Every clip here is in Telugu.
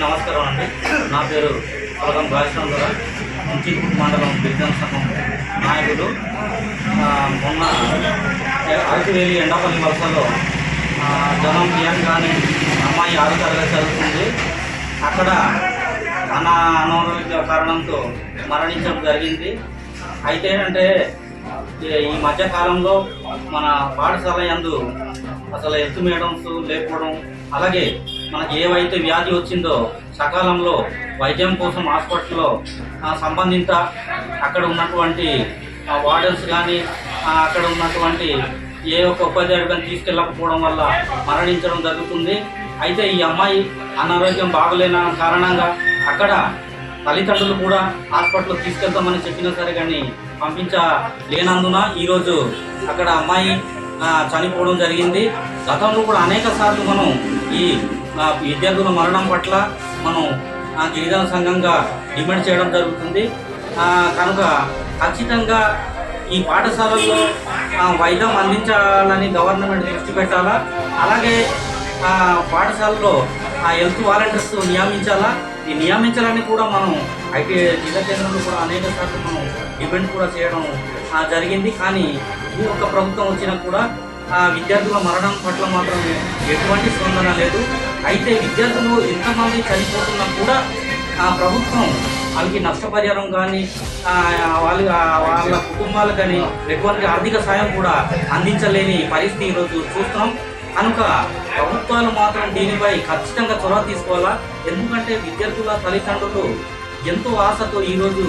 నమస్కారం అండి. నా పేరు పొలం రాజచంద్ర నుంచి మండలం గిరిజన సంఘం నాయకుడు మొన్న అరకువేలి ఎండాపల్లి వలసలో జనం బియ్యంగానే అమ్మాయి ఆరు తరగతి చదువుతుంది అక్కడ అనా అనారోగ్య కారణంతో మరణించడం జరిగింది. అయితే అంటే ఈ- మధ్యకాలంలో మన పాఠశాల యందు అసలు హెల్త్ మేడమ్స్ లేకపోవడం అలాగే మనకి ఏవైతే వ్యాధి వచ్చిందో సకాలంలో వైద్యం కోసం హాస్పిటల్లో సంబంధిత అక్కడ ఉన్నటువంటి వార్డెన్స్ కానీ అక్కడ ఉన్నటువంటి ఏ ఒక్క ఉపాధ్యాయుడు కానీ తీసుకెళ్ళకపోవడం వల్ల మరణించడం జరుగుతుంది. అయితే ఈ అమ్మాయి అనారోగ్యం బాగలేన కారణంగా అక్కడ తల్లిదండ్రులు కూడా హాస్పిటల్లో తీసుకెళ్తామని చెప్పినా సరే కానీ పంపించలేనందున ఈరోజు అక్కడ అమ్మాయి చనిపోవడం జరిగింది. గతంలో కూడా అనేక సార్లు మనం ఈ విద్యార్థుల మరణం పట్ల మనం ఆ, గిరిజన సంఘంగా డిమాండ్ చేయడం జరుగుతుంది. కనుక ఖచ్చితంగా ఈ పాఠశాలల్లో వైద్యం అందించాలని గవర్నమెంట్ దృష్టి పెట్టాలా? అలాగే పాఠశాలలో ఆ హెల్త్ వాలంటీర్స్ నియమించాలా? ఈ నియమించాలని కూడా మనం ఐటీ జిల్లా కేంద్రంలో కూడా అనేక సార్లు మనం డిపెండ్ కూడా చేయడం జరిగింది. కానీ ఈ ఒక్క ప్రభుత్వం వచ్చినా కూడా ఆ విద్యార్థుల మరణం పట్ల మాత్రం ఎటువంటి స్పందన లేదు. అయితే విద్యార్థులు ఎంతమంది చనిపోతున్నా కూడా ఆ ప్రభుత్వం వాళ్ళకి నష్టపరిహారం కానీ వాళ్ళ వాళ్ళ కుటుంబాలకు కానీ ఎటువంటి ఆర్థిక సాయం కూడా అందించలేని పరిస్థితి ఈరోజు చూస్తున్నాం. కనుక ప్రభుత్వాలు మాత్రం దీనిపై ఖచ్చితంగా చొరవ తీసుకోవాలా? ఎందుకంటే విద్యార్థుల తల్లిదండ్రులు ఎంతో ఆశతో ఈరోజు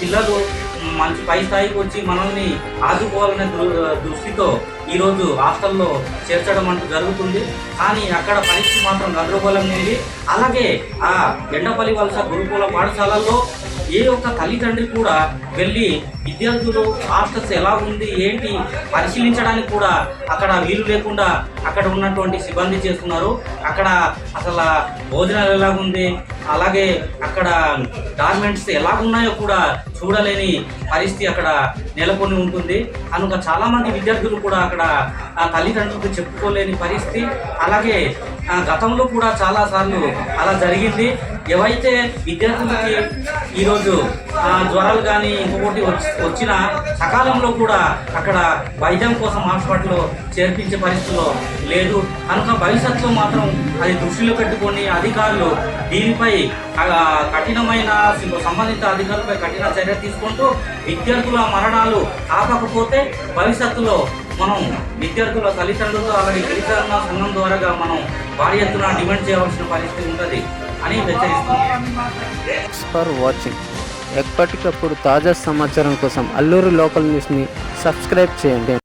పిల్లలు మంచి పై స్థాయికి వచ్చి మనల్ని ఆదుకోవాలనే దృ- దృష్టితో ఈరోజు హాస్టల్లో చేర్చడం అంటూ జరుగుతుంది. కానీ అక్కడ పరిస్థితి మాత్రం గందరగోళం ఉంది. అలాగే ఆ ఎండపల్లి వలస గురుకుల పాఠశాలల్లో ఏ ఒక్క తల్లిదండ్రి కూడా వెళ్ళి విద్యార్థులు హాస్టల్స్ ఎలా ఉంది ఏంటి పరిశీలించడానికి కూడా అక్కడ వీలు లేకుండా అక్కడ ఉన్నటువంటి సిబ్బంది చేస్తున్నారు. అక్కడ అసలు భోజనాలు ఎలాగుంది అలాగే అక్కడ గార్మెంట్స్ ఎలా ఉన్నాయో కూడా చూడలేని పరిస్థితి అక్కడ నెలకొని ఉంటుంది. కనుక చాలామంది విద్యార్థులు కూడా అక్కడ తల్లిదండ్రులకు చెప్పుకోలేని పరిస్థితి. అలాగే గతంలో కూడా చాలాసార్లు అలా జరిగింది. ఏవైతే విద్యార్థులకి ఈరోజు ఆ, జ్వరాలు కానీ ఇంకొకటి వచ్చి వచ్చిన సకాలంలో కూడా అక్కడ వైద్యం కోసం హాస్పిటల్లో చేర్పించే పరిస్థితిలో లేదు. కనుక భవిష్యత్తులో మాత్రం అది దృష్టిలో పెట్టుకొని అధికారులు దీనిపై కఠినమైన సంబంధిత అధికారులపై కఠిన చర్య తీసుకుంటూ విద్యార్థుల మరణాలు ఆపకపోతే భవిష్యత్తులో మనం విద్యార్థుల తల్లిదండ్రులతో అలాగే గిరిజన సంఘం ద్వారా మనం భారీ ఎత్తున డిమాండ్ చేయవలసిన పరిస్థితి ఉంటుంది. అని ఫర్ వాచింగ్ ఎప్పటికప్పుడు తాజా సమాచారం కోసం అల్లూరు లోకల్ న్యూస్ని సబ్స్క్రైబ్ చేయండి.